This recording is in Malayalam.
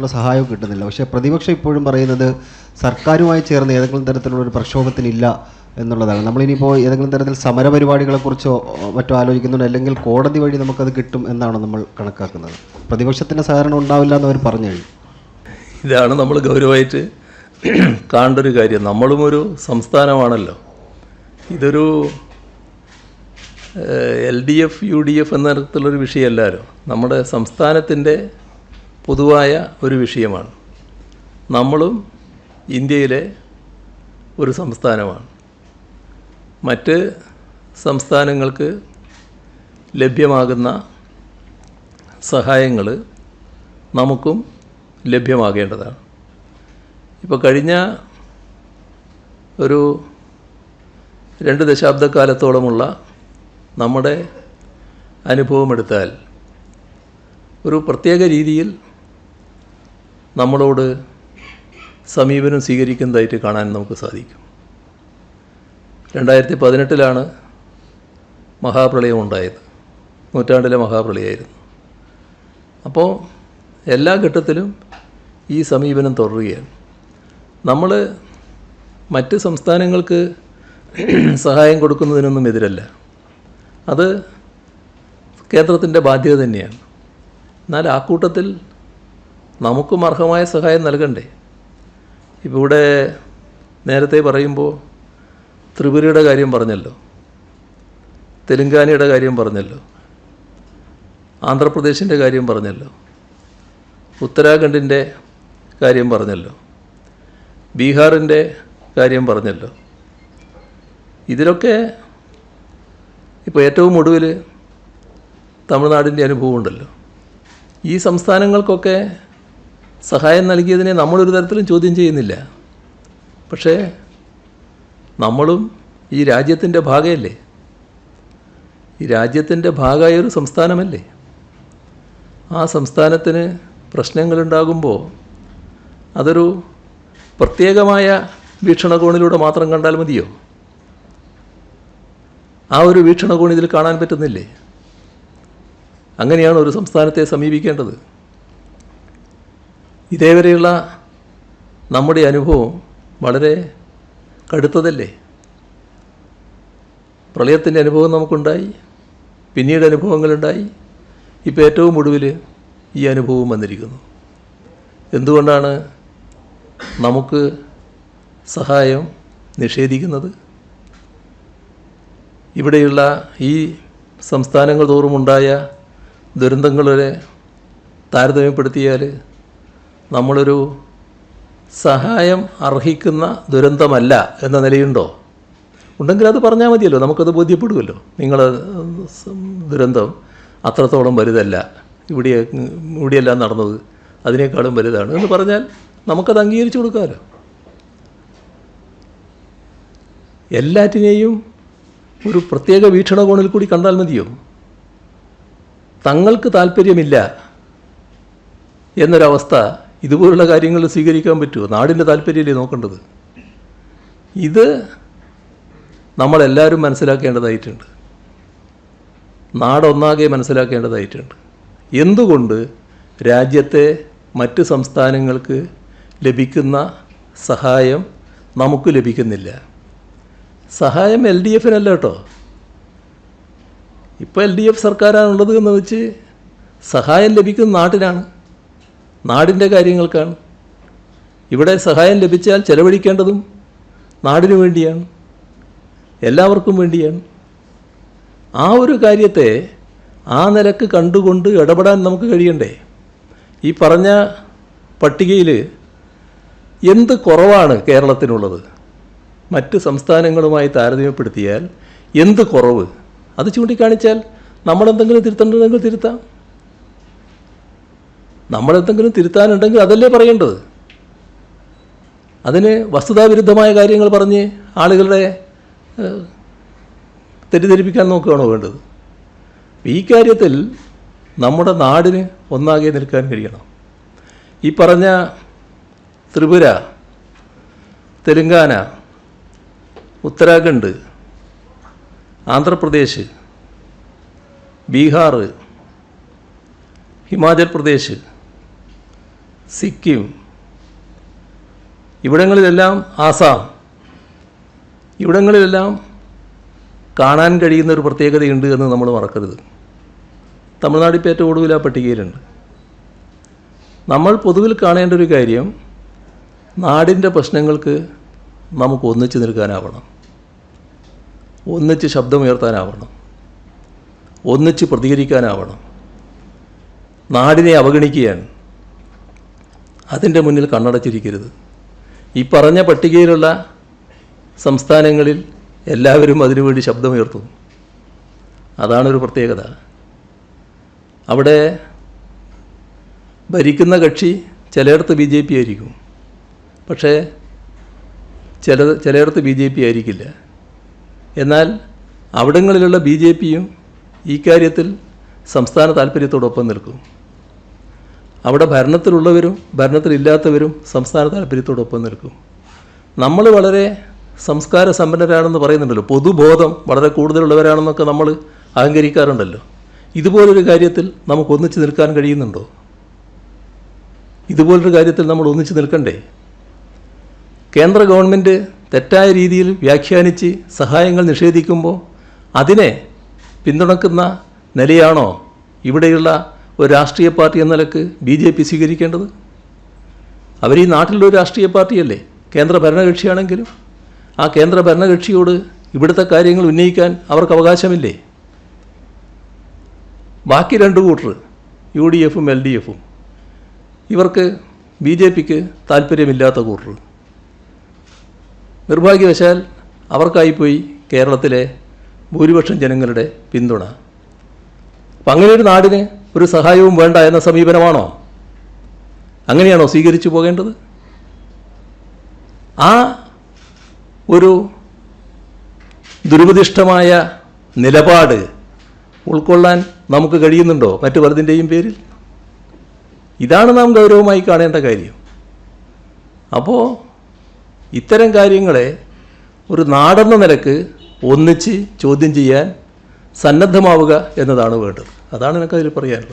ഉള്ള സഹായവും കിട്ടുന്നില്ല. പക്ഷേ പ്രതിപക്ഷം ഇപ്പോഴും പറയുന്നത് സർക്കാരുമായി ചേർന്ന് ഏതെങ്കിലും തരത്തിലുള്ള ഒരു പ്രക്ഷോഭത്തിനില്ല എന്നുള്ളതാണ്. നമ്മളിനിയിപ്പോൾ ഏതെങ്കിലും തരത്തിൽ സമരപരിപാടികളെക്കുറിച്ചോ മറ്റോ ആലോചിക്കുന്നുണ്ട്. അല്ലെങ്കിൽ കോടതി വഴി നമുക്കത് കിട്ടും എന്നാണ് നമ്മൾ കണക്കാക്കുന്നത്. പ്രതിപക്ഷത്തിന്റെ സഹകരണം ഉണ്ടാവില്ല എന്ന് അവർ പറഞ്ഞു കഴിഞ്ഞു. ഇതാണ് നമ്മൾ ഗൗരവമായിട്ട് കാണേണ്ട ഒരു കാര്യം. നമ്മളും ഒരു സംസ്ഥാനമാണല്ലോ. ഇതൊരു L D F U D F എന്ന തരത്തിലുള്ളൊരു വിഷയമല്ലാലോ. നമ്മുടെ സംസ്ഥാനത്തിന്റെ പൊതുവായ ഒരു വിഷയമാണ്. നമ്മളും ഇന്ത്യയിലെ ഒരു സംസ്ഥാനമാണ്. മറ്റ് സംസ്ഥാനങ്ങൾക്ക് ലഭ്യമാകുന്ന സഹായങ്ങൾ നമുക്കും ലഭ്യമാകേണ്ടതാണ്. ഇപ്പോൾ കഴിഞ്ഞ ഒരു രണ്ട് ദശാബ്ദക്കാലത്തോളമുള്ള നമ്മുടെ അനുഭവമെടുത്താൽ ഒരു പ്രത്യേക രീതിയിൽ നമ്മളോട് സമീപനം സ്വീകരിക്കുന്നതായിട്ട് കാണാൻ നമുക്ക് സാധിക്കും. രണ്ടായിരത്തി പതിനെട്ടിലാണ് മഹാപ്രളയം ഉണ്ടായത്. നൂറ്റാണ്ടിലെ മഹാപ്രളയമായിരുന്നു അപ്പോൾ എല്ലാ ഘട്ടത്തിലും ഈ സമീപനം തുടരുകയാണ്. നമ്മൾ മറ്റ് സംസ്ഥാനങ്ങൾക്ക് സഹായം കൊടുക്കുന്നതിനൊന്നും എതിരല്ല. അത് കേന്ദ്രത്തിന്റെ ബാധ്യത തന്നെയാണ്. എന്നാൽ ആ കൂട്ടത്തിൽ നമുക്കും അർഹമായ സഹായം നൽകണ്ടേ? ഇപ്പോൾ ഇവിടെ നേരത്തെ പറയുമ്പോൾ ത്രിപുരയുടെ കാര്യം പറഞ്ഞല്ലോ. തെലുങ്കാനയുടെ കാര്യം പറഞ്ഞല്ലോ. ആന്ധ്രാപ്രദേശിന്റെ കാര്യം പറഞ്ഞല്ലോ. ഉത്തരാഖണ്ഡിന്റെ കാര്യം പറഞ്ഞല്ലോ. ബീഹാറിന്റെ കാര്യം പറഞ്ഞല്ലോ. ഇതിലൊക്കെ ഇപ്പോൾ ഏറ്റവും ഒടുവിൽ തമിഴ്നാടിന്റെ അനുഭവം ഉണ്ടല്ലോ. ഈ സംസ്ഥാനങ്ങൾക്കൊക്കെ സഹായം നൽകിയതിനെ നമ്മളൊരു തരത്തിലും ചോദ്യം ചെയ്യുന്നില്ല. പക്ഷേ നമ്മളും ഈ രാജ്യത്തിന്റെ ഭാഗമല്ലേ ഈ രാജ്യത്തിന്റെ ഭാഗമായ ഒരു സംസ്ഥാനമല്ലേ? ആ സംസ്ഥാനത്തിന് പ്രശ്നങ്ങളുണ്ടാകുമ്പോൾ അതൊരു പ്രത്യേകമായ വീക്ഷണകോണിലൂടെ മാത്രം കണ്ടാൽ മതിയോ? ആ ഒരു വീക്ഷണകോണിതിൽ കാണാൻ പറ്റുന്നില്ലേ? അങ്ങനെയാണ് ഒരു സംസ്ഥാനത്തെ സമീപിക്കേണ്ടത്. ഇതേവരെയുള്ള നമ്മുടെ അനുഭവം വളരെ കടുത്തതല്ലേ? പ്രളയത്തിന്റെ അനുഭവം നമുക്കുണ്ടായി പിന്നീട് അനുഭവങ്ങളുണ്ടായി. ഇപ്പോൾ ഏറ്റവും ഒടുവിൽ ഈ അനുഭവം വന്നിരിക്കുന്നു. എന്തുകൊണ്ടാണ് നമുക്ക് സഹായം നിഷേധിക്കുന്നത്? ഇവിടെയുള്ള ഈ സംസ്ഥാനങ്ങൾ തോറുമുണ്ടായ ദുരന്തങ്ങളെ താരതമ്യപ്പെടുത്തിയാൽ നമ്മളൊരു സഹായം അർഹിക്കുന്ന ദുരന്തമല്ല എന്ന നിലയുണ്ടോ? ഉണ്ടെങ്കിൽ അത് പറഞ്ഞാൽ മതിയല്ലോ നമുക്കത് ബോധ്യപ്പെടുമല്ലോ നിങ്ങൾ ദുരന്തം അത്രത്തോളം വലുതല്ല ഇവിടെ ഇവിടെയെല്ലാം നടന്നത് അതിനേക്കാളും വലുതാണ് എന്ന് പറഞ്ഞാൽ നമുക്കത് അംഗീകരിച്ചു കൊടുക്കാമല്ലോ എല്ലാറ്റിനെയും ഒരു പ്രത്യേക വീക്ഷണകോണിൽ കൂടി കണ്ടാൽ മതിയോ? തങ്ങൾക്ക് താല്പര്യമില്ല എന്നൊരവസ്ഥ ഇതുപോലുള്ള കാര്യങ്ങൾ സ്വീകരിക്കാൻ പറ്റുമോ? നാടിന്റെ താല്പര്യമല്ലേ നോക്കേണ്ടത്? ഇത് നമ്മളെല്ലാവരും മനസ്സിലാക്കേണ്ടതായിട്ടുണ്ട്. നാടൊന്നാകെ മനസ്സിലാക്കേണ്ടതായിട്ടുണ്ട്. എന്തുകൊണ്ട് രാജ്യത്തെ മറ്റ് സംസ്ഥാനങ്ങൾക്ക് ലഭിക്കുന്ന സഹായം നമുക്ക് ലഭിക്കുന്നില്ല? സഹായം എൽ ഡി എഫിനല്ല കേട്ടോ. ഇപ്പോൾ എൽ ഡി എഫ് സർക്കാരാണുള്ളത് എന്ന് വെച്ച് സഹായം ലഭിക്കുന്ന നാട്ടിനാണ് നാടിന്റെ കാര്യങ്ങൾക്കാണ്. ഇവിടെ സഹായം ലഭിച്ചാൽ ചെലവഴിക്കേണ്ടതും നാടിനു വേണ്ടിയാണ്. എല്ലാവർക്കും വേണ്ടിയാണ്. ആ ഒരു കാര്യത്തെ ആ നിലയ്ക്ക് കണ്ടുകൊണ്ട് ഇടപെടാൻ നമുക്ക് കഴിയണ്ടേ? ഈ പറഞ്ഞ പട്ടികയിൽ എന്ത് കുറവാണ് കേരളത്തിനുള്ളത്? മറ്റ് സംസ്ഥാനങ്ങളുമായി താരതമ്യപ്പെടുത്തിയാൽ എന്ത് കുറവ്? അത് ചൂണ്ടിക്കാണിച്ചാൽ നമ്മളെന്തെങ്കിലും തിരുത്തേണ്ടതെങ്കിൽ തിരുത്താം. നമ്മളെന്തെങ്കിലും തിരുത്താനുണ്ടെങ്കിൽ അതല്ലേ പറയേണ്ടത്? അതിന് വസ്തുതാവിരുദ്ധമായ കാര്യങ്ങൾ പറഞ്ഞ് ആളുകളുടെ തെറ്റിദ്ധരിപ്പിക്കാൻ നോക്കുകയാണോ വേണ്ടത്? ഈ കാര്യത്തിൽ നമ്മുടെ നാടിന് ഒന്നാകെ നിൽക്കാൻ കഴിയണം. ഈ പറഞ്ഞ ത്രിപുര തെലുങ്കാന ഉത്തരാഖണ്ഡ് ആന്ധ്രാപ്രദേശ് ബീഹാർ ഹിമാചൽ പ്രദേശ് സിക്കിം. ഇവിടങ്ങളിലെല്ലാം ആസാം. ഇവിടങ്ങളിലെല്ലാം കാണാൻ കഴിയുന്ന ഒരു പ്രത്യേകതയുണ്ട് എന്ന് നമ്മൾ മറക്കരുത്. തമിഴ്നാട് ഇപ്പോൾ ഏറ്റവും ഒടുവിൽ ആ പട്ടികയിലുണ്ട്. നമ്മൾ പൊതുവിൽ കാണേണ്ട ഒരു കാര്യം നാടിന്റെ പ്രശ്നങ്ങൾക്ക് നമുക്ക് ഒന്നിച്ച് നിൽക്കാനാവണം. ഒന്നിച്ച് ശബ്ദമുയർത്താനാവണം. ഒന്നിച്ച് പ്രതികരിക്കാനാവണം. നാടിനെ അവഗണിക്കുകയാണ്. അതിന്റെ മുന്നിൽ കണ്ണടച്ചിരിക്കരുത്. ഈ പറഞ്ഞ പട്ടികയിലുള്ള സംസ്ഥാനങ്ങളിൽ എല്ലാവരും അതിനുവേണ്ടി ശബ്ദമുയർത്തുന്നു അതാണൊരു പ്രത്യേകത. അവിടെ ഭരിക്കുന്ന കക്ഷി ചിലയിടത്ത് ബി ജെ പി ആയിരിക്കും. പക്ഷേ ചില ചിലയിടത്ത് ബി ജെ പി ആയിരിക്കില്ല. എന്നാൽ അവിടങ്ങളിലുള്ള ബി ജെ പിയും ഈ കാര്യത്തിൽ സംസ്ഥാന താല്പര്യത്തോടൊപ്പം നിൽക്കും. അവിടെ ഭരണത്തിലുള്ളവരും ഭരണത്തിലില്ലാത്തവരും സംസ്ഥാന താല്പര്യത്തോടൊപ്പം നിൽക്കും. നമ്മൾ വളരെ സംസ്കാര സമ്പന്നരാണെന്ന് പറയുന്നുണ്ടല്ലോ. പൊതുബോധം വളരെ കൂടുതലുള്ളവരാണെന്നൊക്കെ നമ്മൾ അഹങ്കരിക്കാറുണ്ടല്ലോ. ഇതുപോലൊരു കാര്യത്തിൽ നമുക്ക് ഒന്നിച്ച് നിൽക്കാൻ കഴിയുന്നുണ്ടോ? ഇതുപോലൊരു കാര്യത്തിൽ നമ്മൾ ഒന്നിച്ചു നിൽക്കണ്ടേ? കേന്ദ്ര ഗവൺമെന്റ് തെറ്റായ രീതിയിൽ വ്യാഖ്യാനിച്ച് സഹായങ്ങൾ നിഷേധിക്കുമ്പോൾ അതിനെ പിന്തുണക്കുന്ന നിലയാണോ ഇവിടെയുള്ള ഒരു രാഷ്ട്രീയ പാർട്ടി എന്ന നിലയ്ക്ക് ബി ജെ പി സ്വീകരിക്കേണ്ടത്? അവർ ഈ നാട്ടിലൊരു രാഷ്ട്രീയ പാർട്ടിയല്ലേ? കേന്ദ്ര ഭരണകക്ഷിയാണെങ്കിലും ആ കേന്ദ്ര ഭരണകക്ഷിയോട് ഇവിടുത്തെ കാര്യങ്ങൾ ഉന്നയിക്കാൻ അവർക്ക് അവകാശമില്ലേ? ബാക്കി രണ്ട് കൂട്ടർ യു ഡി എഫും എൽ ഡി എഫും ഇവർക്ക് ബി ജെ പിക്ക് താല്പര്യമില്ലാത്ത കൂട്ടർ നിർഭാഗ്യവശാൽ അവർക്കായിപ്പോയി കേരളത്തിലെ ഭൂരിപക്ഷം ജനങ്ങളുടെ പിന്തുണ. അപ്പം അങ്ങനെയൊരു നാടിന് ഒരു സഹായവും വേണ്ട എന്ന സമീപനമാണോ? അങ്ങനെയാണോ സ്വീകരിച്ചു പോകേണ്ടത്? ആ ഒരു ദുരുപദിഷ്ടമായ നിലപാട് ഉൾക്കൊള്ളാൻ നമുക്ക് കഴിയുന്നുണ്ടോ മറ്റു പലതിന്റെയും പേരിൽ? ഇതാണ് നാം ഗൗരവമായി കാണേണ്ട കാര്യം. അപ്പോൾ ഇത്തരം കാര്യങ്ങളെ ഒരു നാടെന്ന നിലയ്ക്ക് ഒന്നിച്ച് ചോദ്യം ചെയ്യാൻ സന്നദ്ധമാവുക എന്നതാണ് വേണ്ടത്. അതാണ് എനിക്കതിൽ പറയാനുള്ളത്.